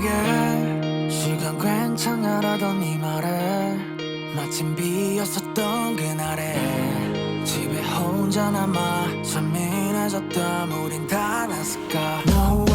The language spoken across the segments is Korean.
편하게 시간 괜찮아라던 이 말에 마침 비었었던 그날에 집에 혼자 남아 참 미안해졌다 우린 다 났을까 no.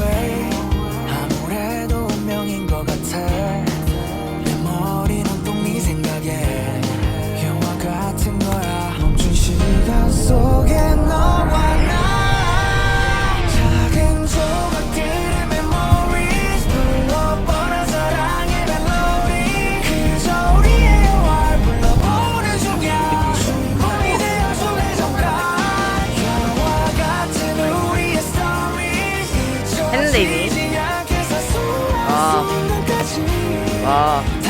啊。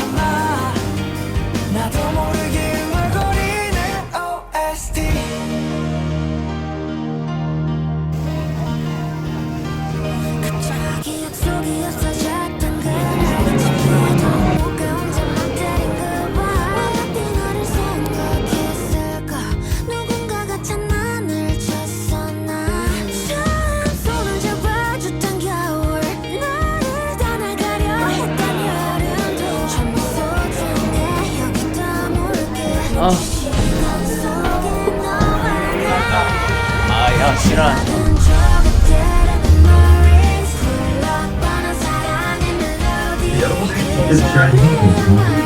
아, 아 야 지랄. 여러분, 지랄이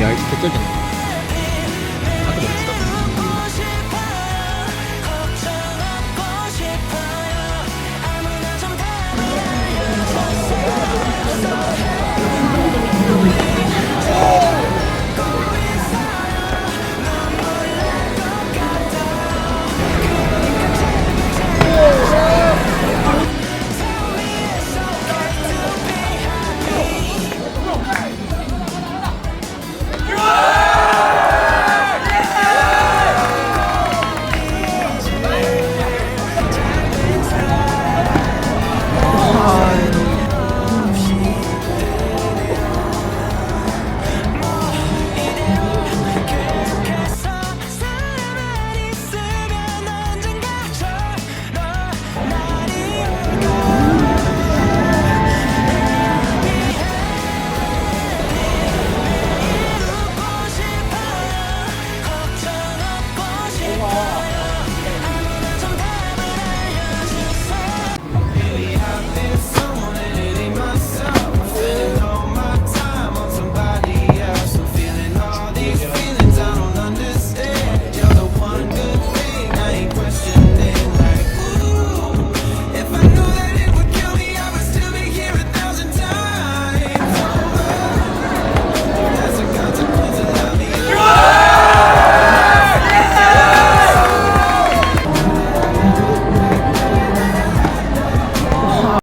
yards per second.